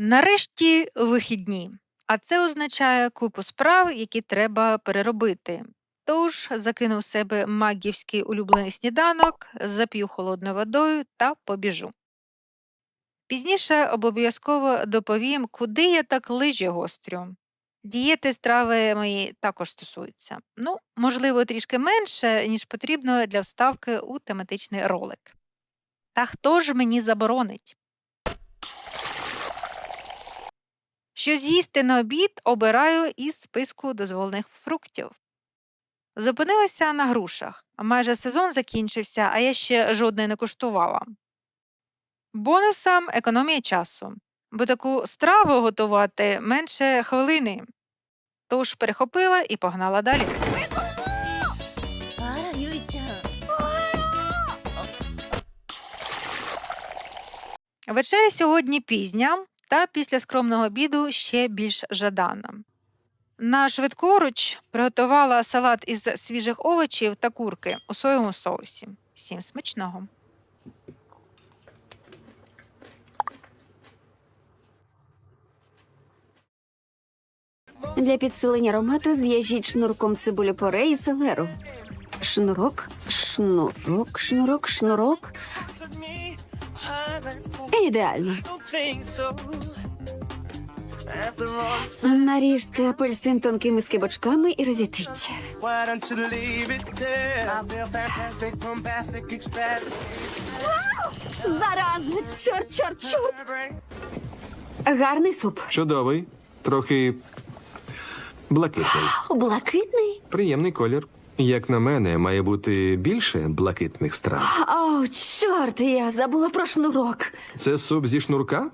Нарешті вихідні, а це означає купу справ, які треба переробити. Тож закинув себе магівський улюблений сніданок, зап'ю холодною водою та побіжу. Пізніше обов'язково доповім, куди я так лижі гострю. Дієти страви мої також стосуються. Ну, можливо, трішки менше, ніж потрібно для вставки у тематичний ролик. Та хто ж мені заборонить? Що з'їсти на обід обираю із списку дозволених фруктів. Зупинилася на грушах. а Майже сезон закінчився, а я ще жодної не куштувала. Бонусом економія часу, бо таку страву готувати менше хвилини. Тож перехопила і погнала далі. Вечеря сьогодні пізня, та після скромного обіду ще більш жадана. На швидкоруч приготувала салат із свіжих овочів та курки у соєвому соусі. Всім смачного! Для підсилення аромату зв'яжіть шнурком цибулю поре і селеру. Шнурок, шнурок, шнурок, шнурок. Ідеально. Наріжте апельсин тонкими скибочками і розітріть. Зараз! Чорт, чорт, чорт! Гарний суп. Чудовий, трохи блакитний. Блакитний. Приємний колір. Як на мене, має бути більше блакитних страв. О, чорт, я забула про шнурок. Це суп зі шнурка?